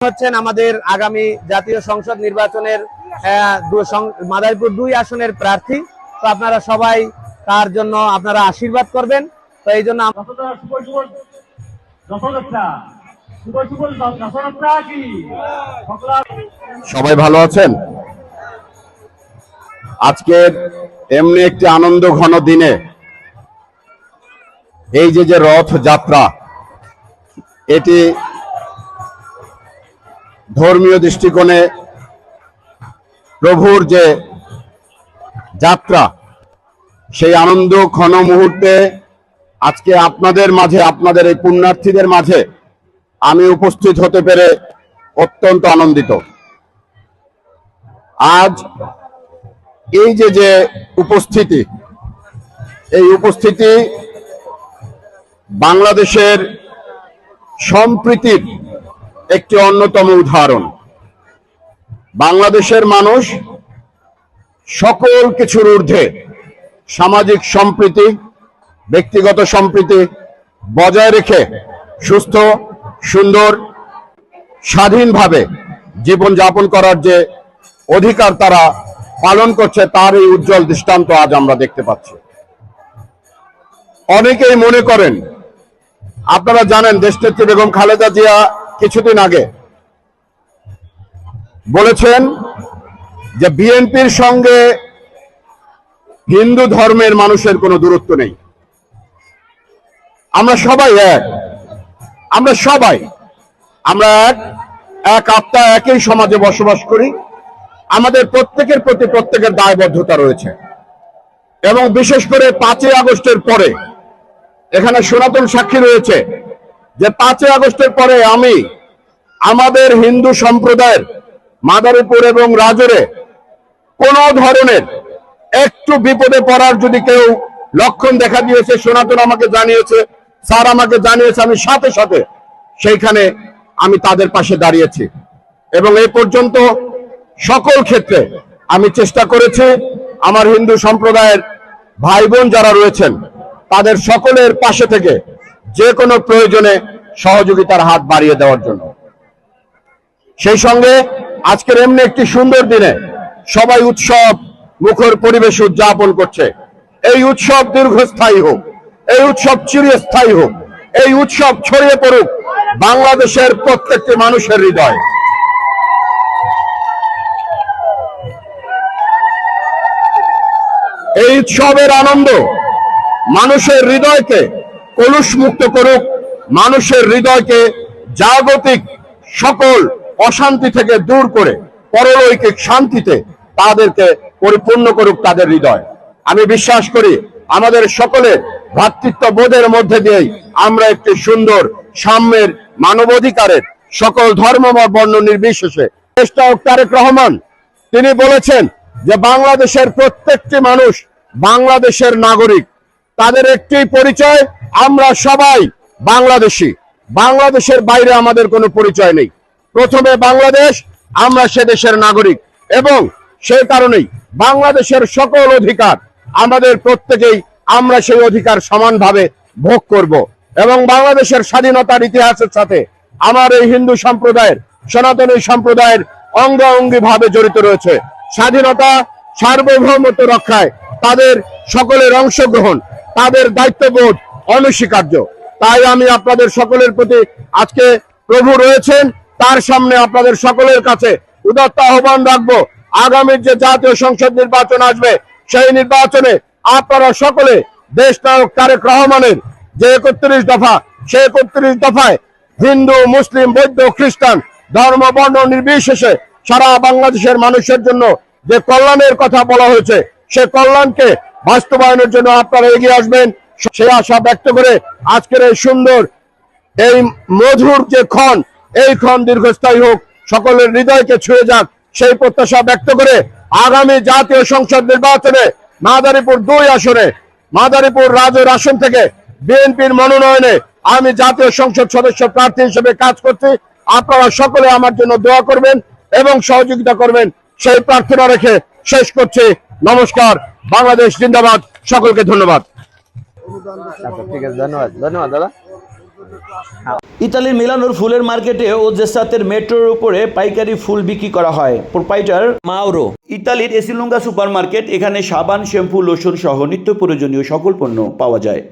হচ্ছেন আমাদের আগামী জাতীয় সংসদ নির্বাচনের আহ, দু- সং- মাদারীপুর দুই আসনের প্রার্থী। তো আপনারা সবাই তার জন্য আপনারা আশীর্বাদ করবেন। তো এই জন্য সবাই ভালো আছেন? আজকের এমনি একটি আনন্দ ঘন দিনে এই যে যে রথ যাত্রা এটি ধর্মীয় দৃষ্টিকোণে প্রভুর যে যাত্রা, সেই আনন্দ ক্ষণ মুহূর্তে আজকে আপনাদের মাঝে, আপনাদের এই পুণ্যার্থীদের মাঝে আমি উপস্থিত হতে পেরে অত্যন্ত আনন্দিত। আজ এই যে যে উপস্থিতি, এই উপস্থিতি বাংলাদেশের সম্প্রীতির একটি অন্যতম উদাহরণ। বাংলাদেশের মানুষ সকল কিছুর ঊর্ধ্বে সামাজিক সম্প্রীতি, ব্যক্তিগত সম্প্রীতি বজায় রেখে সুস্থ, সুন্দর, স্বাধীনভাবে জীবন যাপন করার যে অধিকার তারা পালন করছে, তার এই উজ্জ্বল দৃষ্টান্ত আজ আমরা দেখতে পাচ্ছি। অনেকেই মনে করেন, আপনারা জানেন, দেশনেত্রী বেগম খালেদা জিয়া কিছুদিন আগে বলেছেন যে বিএনপির সঙ্গে হিন্দু ধর্মের মানুষের কোনো দূরত্ব নেই। আমরা সবাই এক। আমরা সবাই, আমরা এক এক আত্মা, একই সমাজে বসবাস করি। আমাদের প্রত্যেকের প্রতি প্রত্যেকের দায়বদ্ধতা রয়েছে। এবং বিশেষ করে পাঁচই আগস্টের পরে এখানে সনাতন সাক্ষী রয়েছে। যে পাঁচই আগস্টের পরে আমি আমাদের হিন্দু সম্প্রদায়ের মাদারীপুর এবং রাজরে কোন ধরনের একটু বিপদে পড়ার যদি কেউ লক্ষণ দেখা দিয়েছে, সনাতন আমাকে জানিয়েছে, স্যার আমাকে জানিয়েছে, আমি সাথে সাথে সেইখানে আমি তাদের পাশে দাঁড়িয়েছি। এবং এই পর্যন্ত সকল ক্ষেত্রে আমি চেষ্টা করেছি আমার হিন্দু সম্প্রদায়ের ভাই বোন যারা রয়েছেন, তাদের সকলের পাশে থেকে যে কোনো প্রয়োজনে সহযোগিতার হাত বাড়িয়ে দেওয়ার জন্য। সেই সঙ্গে আজকের এমনি একটি সুন্দর দিনে সবাই উৎসব, মুখর পরিবেশ উদযাপন করছে। এই উৎসব দীর্ঘস্থায়ী হোক, এই উৎসব চিরস্থায়ী হোক, এই উৎসব ছড়িয়ে পড়ুক বাংলাদেশের প্রত্যেকটি মানুষের হৃদয়। এই উৎসবের আনন্দ মানুষের হৃদয়কে কলুষ মুক্ত করুক, মানুষের হৃদয়কে জাগতিক সকল অশান্তি থেকে দূর করে, পরলৌকিক শান্তিতে তাদেরকে পরিপূর্ণ করুক তাদের হৃদয়। আমি বিশ্বাস করি, আমাদের সকলের ভ্রাতৃত্ব বোধের মধ্যে দিয়েই আমরা একটি সুন্দর সাম্যের মানবাধিকারের সকল ধর্ম বর্ণ নির্বিশেষে তারেক রহমান। তিনি বলেছেন যে বাংলাদেশের প্রত্যেকটি মানুষ বাংলাদেশের নাগরিক। তাদের একটি পরিচয় আমরা সবাই বাংলাদেশি। বাংলাদেশের বাইরে আমাদের কোনো পরিচয় নেই। প্রথমে বাংলাদেশ, আমরা সে দেশের নাগরিক। এবং সেই কারণেই বাংলাদেশের সকল অধিকার আমাদের প্রত্যেকেই আমরা সেই অধিকার সমানভাবে ভোগ করব। এবং বাংলাদেশের স্বাধীনতার ইতিহাসের সাথে আমার এই হিন্দু সম্প্রদায়ের, সনাতনী সম্প্রদায়ের অঙ্গ ভাবে জড়িত রয়েছে। স্বাধীনতা, সার্বভৌমত্ব রক্ষায় তাদের সকলের অংশগ্রহণ, তাদের দায়িত্ববোধ অনস্বীকার্য। তাই আমি আপনাদের সকলের প্রতি আজকে প্রভু রয়েছেন, তার সামনে আপনাদের সকলের কাছে উদাত্ত আহ্বান রাখব। আগামীর যে জাতীয় সংসদ নির্বাচন আসবে, সেই নির্বাচনে আপনারা সকলে দেশ নায়ক তারেক রহমানের যে একত্রিশ দফা, সেই একত্রিশ দফায় হিন্দু, মুসলিম, বৌদ্ধ, খ্রিস্টান ধর্ম, বর্ণ নির্বিশেষে সারা বাংলাদেশের মানুষের জন্য যে কল্যাণের কথা বলা হয়েছে, সে কল্যাণকে বাস্তবায়নের জন্য আপনারা এগিয়ে আসবেন। সে আশা ব্যক্ত করে আজকের এই সুন্দর, এই মধুর যে ক্ষণ, এই ক্ষণ দীর্ঘস্থায়ী হোক, সকলের হৃদয়কে ছুঁয়ে যাক, সেই প্রত্যাশা ব্যক্ত করে আগামী জাতীয় সংসদ নির্বাচনে মাদারীপুর দুই আসনে, মাদারীপুর রাজের আসন থেকে বিএনপির মনোনয়নে আমি জাতীয় সংসদ সদস্য প্রার্থী হিসেবে কাজ করছি। আপনারা সকলে আমার জন্য দোয়া করবেন এবং সহযোগিতা করবেন। সেই প্রার্থনা রেখে শেষ করছি। নমস্কার। বাংলাদেশ জিন্দাবাদ। সকলকে ধন্যবাদ। আচ্ছা ইতালির মিলানোর ফুলের মার্কেটে ও জেসাতের মেট্রোর উপরে পাইকারি ফুল বিক্রি করা হয়। Proprietor Mauro. ইতালির এসিলুঙ্গা সুপার মার্কেট এখানে সাবান, শ্যাম্পু, লোশন সহ নিত্য প্রয়োজনীয় সকল পণ্য পাওয়া যায়।